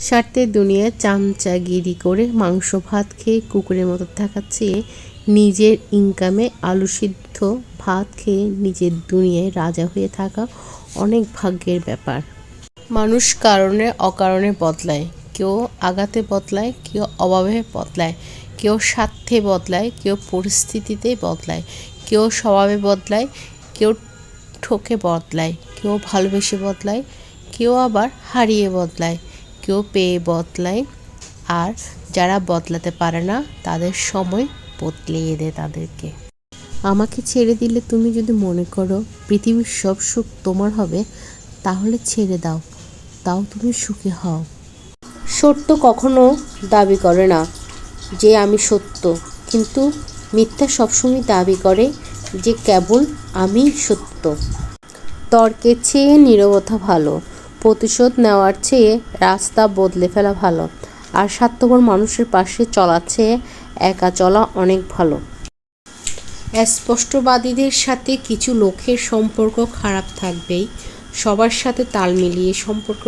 স্বার্থের দুনিয়ায় চামচাগিরি করে মাংস, ভাত খেয়ে কুকুরের মতো থাকার চেয়ে নিজের ইনকামে আলু সিদ্ধ, ভাত খেয়ে নিজের দুনিয়ায় রাজা হয়ে থাকা অনেক ভাগ্যের ব্যাপার। মানুষ কারণে অকারণে বদলায়। কেউ আঘাতে বদলায়, কেউ অভাবে বদলায়। কেউ স্বার্থে বদলায়, কেউ পরিস্থিতিতে বদলায়। কেউ স্বভাবে বদলায়, কেউ ঠকে বদলায়। কেউ ভালোবেসে বদলায়, কেউ আবার হারিয়ে বদলায়। কেউ পেয়ে বদলায়। আর যারা বদলাতে পারে না, তাদের সময় বদলিয়ে দেয় তাদেরকে। আমাকে ছেড়ে দিলে তুমি যদি মনে করো পৃথিবীর সব সুখ তোমার হবে, তাহলে ছেড়ে দাও। তাও তুমি সুখী হও। সত্য কখনো দাবি করে না যে আমি সত্য, কিন্তু মিথ্যা সবসময় দাবি করে যে কেবল আমি সত্য। তর্কের চেয়ে নীরবতা ভালো। প্রতিশোধ নেওয়ার চেয়ে রাস্তা বদলে ফেলা ভালো। আর স্বার্থপর মানুষের পাশে চলার চেয়ে একা চলা অনেক ভালো। স্পষ্টবাদীদের সাথে কিছু লোকের সম্পর্ক খারাপ থাকবেই। সবার সাথে তাল মিলিয়ে সম্পর্ক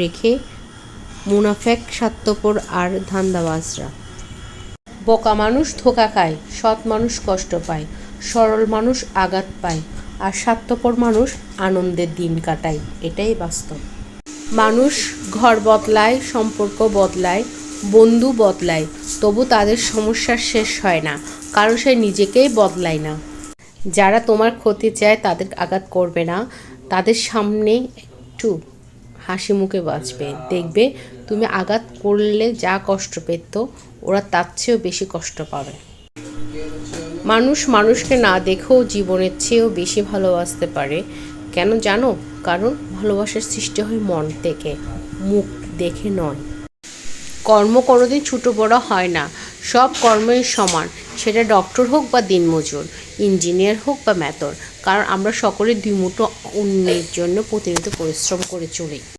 রেখে মুনাফেক, স্বার্থপর আর ধান্দাবাজরা। বোকা মানুষ ধোকা খায়, সৎ মানুষ কষ্ট পায়, সরল মানুষ আঘাত পায়। আর স্বার্থপর মানুষ আনন্দের দিন কাটায়। এটাই বাস্তব। মানুষ ঘর বদলায়, সম্পর্ক বদলায়, বন্ধু বদলায়, তবু তাদের সমস্যার শেষ হয় না, কারণ সে নিজেকেই বদলায় না। যারা তোমার ক্ষতি চায় তাদের আঘাত করবে না, তাদের সামনে একটু হাসি মুখে বাঁচবে। দেখবে তুমি আঘাত করলে যা কষ্ট পেত, ওরা তার চেয়েও বেশি কষ্ট পাবে। মানুষ মানুষকে না দেখেও জীবনের চেয়েও বেশি ভালোবাসতে পারে। কেন জানো? কারণ ভালোবাসার সৃষ্টি হয় মন থেকে, মুখ দেখে নয়। কর্ম কোনোদিন ছোটো বড় হয় না। সব কর্মই সমান। সেটা ডক্টর হোক বা দিনমজুর, ইঞ্জিনিয়ার হোক বা ম্যাথর, কারণ আমরা সকলে দুই মুঠো অন্যের জন্য প্রতিনিয়ত পরিশ্রম করে চলি।